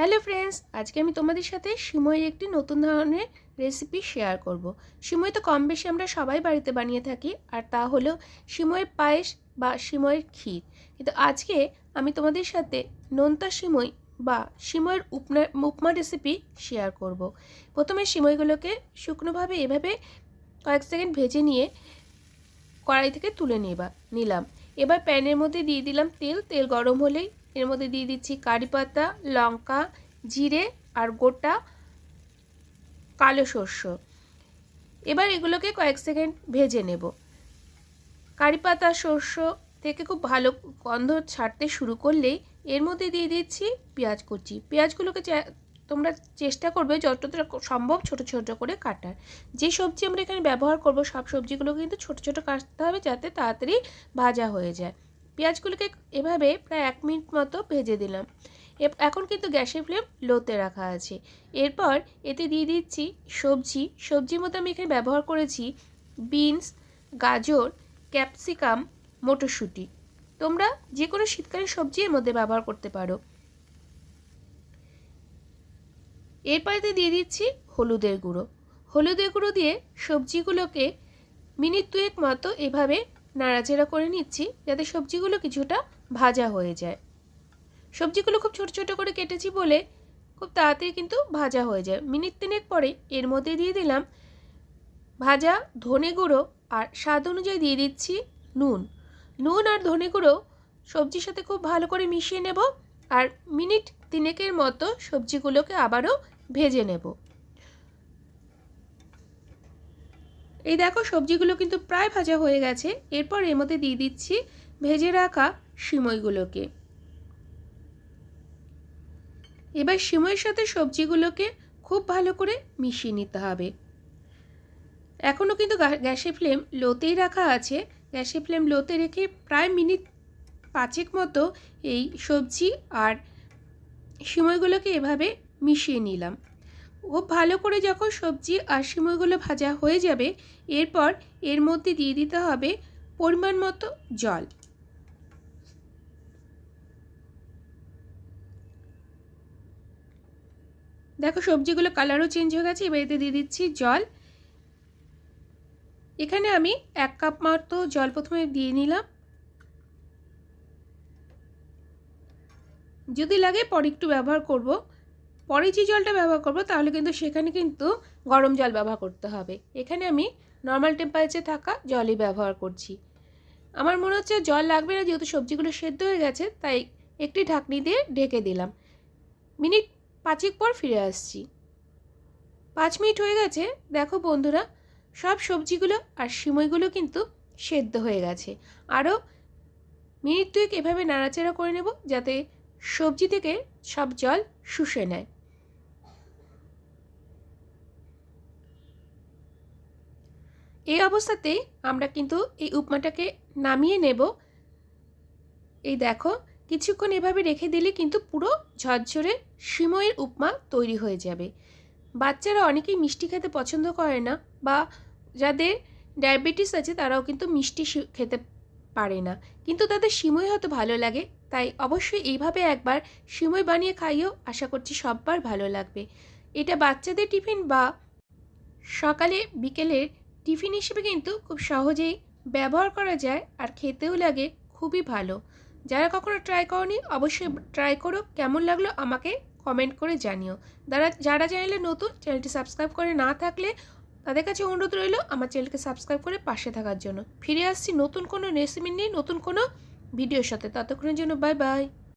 Hello friends, আজকে আমি তোমাদের সাথে সিমইয়ের একটি নতুন ধরনের রেসিপি শেয়ার করব। সিমই তো কম বেশি আমরা সবাই বাড়িতে বানিয়ে থাকি, আর তা হলো সিমইয়ের পায়েস বা সিমইয়ের ক্ষীর কিন্তু আজকে আমি তোমাদের সাথে নোনতা সিমই বা সিমইয়ের উপনা, উপমা রেসিপি শেয়ার করব। প্রথমে সিমইগুলোকে শুকনোভাবে এভাবে কয়েক সেকেন্ড ভেজে নিয়ে কড়াই থেকে তুলে নেবা, নিলাম এবার প্যানের মধ্যে দিয়ে দিলাম তেল তেল গরম হলেই এর মধ্যে দিয়ে দিচ্ছি কারি পাতা, লঙ্কা, জিরে আর গোটা কালো শস্য এবার এগুলোকে কয়েক সেকেন্ড ভেজে নেব। কারি পাতা শস্য থেকে খুব ভালো গন্ধ ছাড়তে শুরু করলেই এর মধ্যে দিয়ে দিচ্ছি পেঁয়াজ কুচি। পেঁয়াজগুলোকে তোমরা চেষ্টা করবে যতটা সম্ভব ছোট ছোট করে কাটার। যে সবজি আমরা এখানে ব্যবহার করব, সব সবজিগুলো কিন্তু ছোট ছোট কাটতে হবে যাতে তাড়াতাড়ি ভাজা হয়ে যায়। পেঁয়াজগুলোকে এভাবে প্রায় এক মিনিট মতো ভেজে দিলাম। এখন কিন্তু গ্যাসের ফ্লেম লোতে রাখা আছে। এরপর এতে দিয়ে দিচ্ছি সবজি। সবজির মধ্যে আমি এখানে ব্যবহার করেছি বিনস, গাজর, ক্যাপসিকাম, মটরশুঁটি। তোমরা যে কোনো শীতকালীন সবজি এর মধ্যে ব্যবহার করতে পারো। এরপরে দিয়ে দিচ্ছি হলুদের গুঁড়ো। হলুদের গুঁড়ো দিয়ে সবজিগুলোকে মিনিট দুয়েক মতো এভাবে নাড়াচাড়া করে নিচ্ছি যাতে সবজিগুলো কিছুটা ভাজা হয়ে যায়। সবজিগুলো খুব ছোট ছোট করে কেটেছি বলে খুব তাড়াতাড়ি কিন্তু ভাজা হয়ে যায়। মিনিট তিনেক পরে এর মধ্যে দিয়ে দিলাম ভাজা ধনে গুঁড়ো আর স্বাদ অনুযায়ী দিয়ে দিচ্ছি নুন। নুন আর ধনে গুঁড়ো সবজির সাথে খুব ভালো করে মিশিয়ে নেব আর মিনিট তিনেকের মতো সবজিগুলোকে আবারও ভেজে নেব। এই দেখো, সবজিগুলো কিন্তু প্রায় ভাজা হয়ে গেছে। এরপর এর মধ্যে দিয়ে দিচ্ছি ভেজে রাখা সিমইগুলোকে। এবার সিমইয়ের সাথে সবজিগুলোকে খুব ভালো করে মিশিয়ে নিতে হবে। এখনও কিন্তু গ্যাসের ফ্লেম লোতেই রাখা আছে। গ্যাসের ফ্লেম লোতে রেখে প্রায় মিনিট পাঁচেক মতো এই সবজি আর সিমইগুলোকে এভাবে মিশিয়ে নিলাম। খুব ভালো করে যখন সবজি আর সিমইগুলো ভাজা হয়ে যাবে, এরপর এর মধ্যে দিয়ে দিতে হবে পরিমাণ মতো জল। দেখো সবজিগুলো কালারও চেঞ্জ হয়ে গেছে, এবার এতে দিয়ে দিচ্ছি জল। এখানে আমি এক কাপ মতো জল প্রথমে দিয়ে নিলাম। যদি লাগে পরে একটু ব্যবহার করব। পরে যে জলটা ব্যবহার করব, তাহলে কিন্তু সেখানে কিন্তু গরম জল ব্যবহার করতে হবে। এখানে আমি নর্মাল টেম্পারেচারে থাকা জলই ব্যবহার করছি। আমার মনে হচ্ছে জল লাগবে না, যেহেতু সবজিগুলো সেদ্ধ হয়ে গেছে, তাই একটি ঢাকনি দিয়ে ঢেকে দিলাম। মিনিট পাঁচেক পর ফিরে আসছি। পাঁচ মিনিট হয়ে গেছে। দেখো বন্ধুরা, সব সবজিগুলো আর সিমইগুলো কিন্তু সেদ্ধ হয়ে গেছে। আরও মিনিট দুয়েক এভাবে নাড়াচাড়া করে নেব, যাতে সবজি থেকে সব জল শুষে নেয়। এই অবস্থাতেই আমরা কিন্তু এই উপমাটাকে নামিয়ে নেব। এই দেখো, কিছুক্ষণ এভাবে রেখে দিলে কিন্তু পুরো ঝরঝরে সিময়ের উপমা তৈরি হয়ে যাবে। বাচ্চারা অনেকেই মিষ্টি খেতে পছন্দ করে না বা যাদের ডায়াবেটিস আছে তারাও কিন্তু মিষ্টি খেতে পারে না। কিন্তু তাদের সিমই হয়তো ভালো লাগে, তাই অবশ্যই এইভাবে একবার সিমই বানিয়ে খাইও, আশা করছি সববার ভালো লাগবে। এটা বাচ্চাদের টিফিন বা সকালে বিকেলের টিফিন হিসেবে কিন্তু খুব সহজেই ব্যবহার করা যায় আর খেতেও লাগে, খুবই ভালো। যারা কখনো ট্রাই করনি, অবশ্যই ট্রাই করো। কেমন লাগল আমাকে কমেন্ট করে জানিও। যারা যারা চ্যানেলে নতুন চ্যানেলটি সাবস্ক্রাইব করে না থাকলে তাদের কাছে অনুরোধ রইল আমার চ্যানেলকে সাবস্ক্রাইব করে পাশে থাকার জন্য। ফিরে আসছি নতুন কোনো রেসিপি নিয়ে, নতুন কোনো ভিডিওর সাথে। ততক্ষণের জন্য বাই বাই